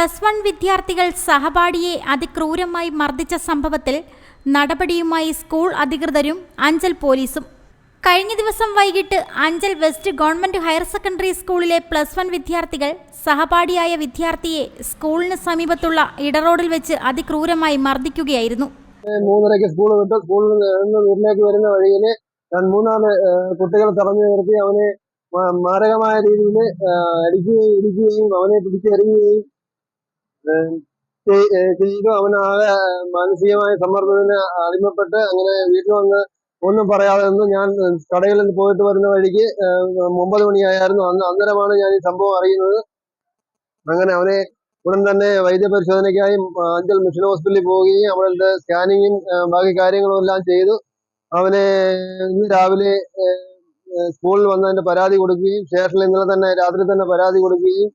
Plus one വിദ്യാർത്ഥികൾ സഹപാഠിയെ അതിക്രൂരമായി മർദ്ദിച്ച സംഭവത്തിൽ നടപടിയുമായി സ്കൂൾ അധികൃതരും അഞ്ചൽ പോലീസും. കഴിഞ്ഞ ദിവസം വൈകിട്ട് Anchal west government higher secondary സ്കൂളിലെ പ്ലസ് വൺ വിദ്യാർത്ഥികൾ സഹപാഠിയായ വിദ്യാർത്ഥിയെ സ്കൂളിന് സമീപത്തുള്ള ഇടറോഡിൽ വെച്ച് അതിക്രൂരമായി മർദ്ദിക്കുകയായിരുന്നു. മൂന്നരയ്ക്ക് സ്കൂൾ വിട്ട്. സ്കൂളിൽ നിന്ന് വീട്ടിലേക്ക് വരുന്ന വഴിയിൽ മൂന്നാൽ കുട്ടികൾ തടഞ്ഞു നിർത്തി അവനെ മാരകമായ രീതിയിൽ അടിക്കുകയും ഇടിക്കുകയും അവനെ പിടിച്ചെറിയുകയും ഏഹ്, അവൻ ആകെ ചെയ്തു മാനസികമായ സമ്മർദ്ദത്തിന് അടിമപ്പെട്ട് അങ്ങനെ വീട്ടിൽ വന്ന് ഒന്നും പറയാതെ നിന്ന് ഞാൻ കടയിൽ നിന്ന് പോയിട്ട് വരുന്ന വഴിക്ക് ഒമ്പത് മണിയായിരുന്നു. അന്ന് അന്നേരമാണ് ഞാൻ ഈ സംഭവം അറിയുന്നത്. അങ്ങനെ അവനെ ഉടൻ തന്നെ വൈദ്യപരിശോധനയ്ക്കായി അഞ്ചൽ മിഷൻ ഹോസ്പിറ്റലിൽ പോവുകയും അവിടുത്തെ സ്കാനിങ്ങും ബാക്കി കാര്യങ്ങളും എല്ലാം ചെയ്തു. അവനെ ഇന്ന് രാവിലെ സ്കൂളിൽ വന്നതിന്റെ പരാതി കൊടുക്കുകയും സ്റ്റേഷനിൽ ഇന്നലെ തന്നെ രാത്രി തന്നെ പരാതി കൊടുക്കുകയും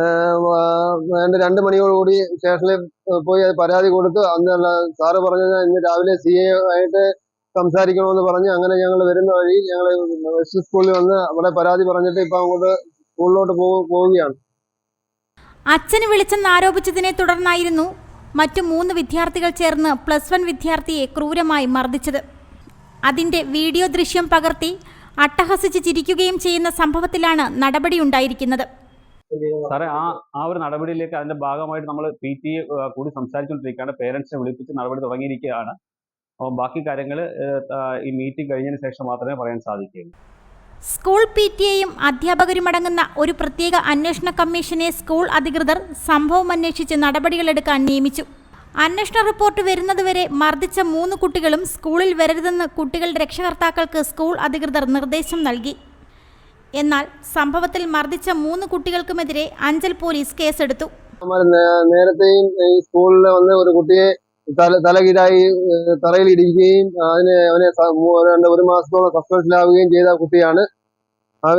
ഏഹ് രണ്ട് മണിയോട് കൂടി മണിയോടുകൂടി സ്റ്റേഷനിൽ പോയി അത് പരാതി കൊടുത്ത് അന്നുള്ള സാറ് പറഞ്ഞു ഇന്ന് രാവിലെ സി എ ആയിട്ട് സംസാരിക്കണമെന്ന് പറഞ്ഞ് അങ്ങനെ ഞങ്ങൾ വരുന്ന വഴി ഞങ്ങൾ വെസ്റ്റ് സ്കൂളിൽ വന്ന് അവിടെ പരാതി പറഞ്ഞിട്ട് ഇപ്പൊ അങ്ങോട്ട് സ്കൂളിലോട്ട് പോവുകയാണ്. അച്ഛന് വിളിച്ചെന്ന് ആരോപിച്ചതിനെ തുടർന്നായിരുന്നു മറ്റു മൂന്ന് വിദ്യാർത്ഥികൾ ചേർന്ന് പ്ലസ് വൺ വിദ്യാർത്ഥിയെ ക്രൂരമായി മർദ്ദിച്ചത്. അതിന്റെ വീഡിയോ ദൃശ്യം പകർത്തി അട്ടഹസിച്ച് ചിരിക്കുകയും ചെയ്യുന്ന സംഭവത്തിലാണ് നടപടിയുണ്ടായിരിക്കുന്നത്. സാറേ ആ ആ ഒരു നടപടിയിലേക്ക് അതിന്റെ ഭാഗമായിട്ട് നമ്മൾ പി ടി കൂടി സംസാരിച്ചുകൊണ്ടിരിക്കുകയാണ് പേരൻസിനെ വിളിപ്പിച്ച് നടപടി തുടങ്ങിയിരിക്കുകയാണ്. അപ്പോൾ ബാക്കി കാര്യങ്ങൾ ഈ മീറ്റിംഗ് കഴിഞ്ഞതിന് ശേഷം മാത്രമേ പറയാൻ സാധിക്കുകയുള്ളൂ. സ്കൂൾ പി ടി എയും അധ്യാപകരുമടങ്ങുന്ന ഒരു പ്രത്യേക അന്വേഷണ കമ്മീഷനെ സ്കൂൾ അധികൃതർ സംഭവം അന്വേഷിച്ച് നടപടികളെടുക്കാൻ നിയമിച്ചു. അന്വേഷണ റിപ്പോർട്ട് വരുന്നതുവരെ മർദ്ദിച്ച മൂന്ന് കുട്ടികളും സ്കൂളിൽ വരരുതെന്ന് കുട്ടികളുടെ രക്ഷകർത്താക്കൾക്ക് സ്കൂൾ അധികൃതർ നിർദ്ദേശം നൽകി. എന്നാൽ സംഭവത്തിൽ മർദ്ദിച്ച മൂന്ന് കുട്ടികൾക്കുമെതിരെ അഞ്ചൽ പോലീസ് കേസെടുത്തു. നേരത്തെയും ഈ സ്കൂളിൽ വന്ന് ഒരു കുട്ടിയെ തല തലകീഴായി തറയിൽ ഇടിക്കുകയും അതിന് അവനെ രണ്ട് ഒരു മാസത്തോളം സസ്പെൻഷനിലാവുകയും ചെയ്ത കുട്ടിയാണ്.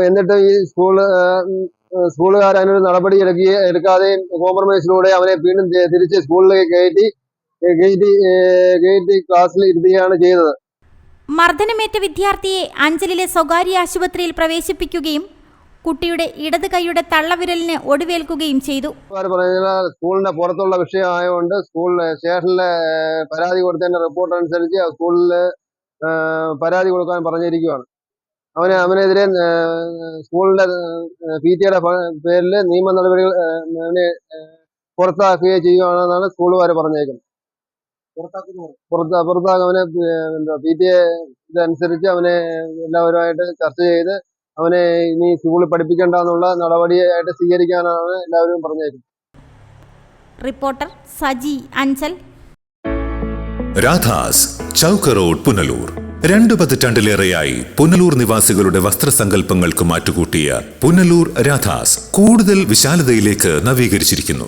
എന്നിട്ട് ഈ സ്കൂൾ സ്കൂളുകാർ അതിനൊരു നടപടി എടുക്കുകയും എടുക്കാതെയും കോംപ്രമൈസിലൂടെ അവനെ വീണ്ടും തിരിച്ച് സ്കൂളിലേക്ക് കയറ്റി കയറ്റി കയറ്റി ക്ലാസ്സിൽ ഇരുത്തുകയാണ് ചെയ്തത്. മർദ്ദനമേറ്റ വിദ്യാർത്ഥിയെ അഞ്ചലിലെ സ്വകാര്യ ആശുപത്രിയിൽ പ്രവേശിപ്പിക്കുകയും കുട്ടിയുടെ ഇടത് കൈയുടെ തള്ളവിരലിന് ഒടിവേൽക്കുകയും ചെയ്തു. സ്കൂളിന്റെ പുറത്തുള്ള വിഷയമായതുകൊണ്ട് സ്കൂളിലെ സ്റ്റേഷനിലെ പരാതി കൊടുത്തതിന്റെ റിപ്പോർട്ട് അനുസരിച്ച് സ്കൂളിൽ പരാതി കൊടുക്കാൻ പറഞ്ഞിരിക്കുകയാണ് അവനെ അവനെതിരെ സ്കൂളിന്റെ പി ടിയുടെ പേരിൽ നിയമ നടപടികൾ പുറത്താക്കുകയോ ചെയ്യുകയാണെന്നാണ് സ്കൂളുകാർ പറഞ്ഞേക്കുന്നത്. പുറത്താ പുറത്താക്കുക അവനെ എന്താ പി ടി എ ഇതനുസരിച്ച് അവനെ എല്ലാവരുമായിട്ട് ചർച്ച ചെയ്ത് അവനെ ഇനി സ്കൂളിൽ പഠിപ്പിക്കേണ്ട എന്നുള്ള നടപടിയായിട്ട് സ്വീകരിക്കാനാണ് എല്ലാവരും പറഞ്ഞേക്കുന്നത്. റിപ്പോർട്ടർ സജി അഞ്ചൽ. രാധാസ് ചൗക്ക് റോഡ് പുനലൂർ. രണ്ടു പതിറ്റാണ്ടിലേറെയായി പുനലൂർ നിവാസികളുടെ വസ്ത്രസങ്കല്പങ്ങൾക്ക് മാറ്റുകൂട്ടിയ പുനലൂർ രാധാസ് കൂടുതൽ വിശാലതയിലേക്ക് നവീകരിച്ചിരിക്കുന്നു.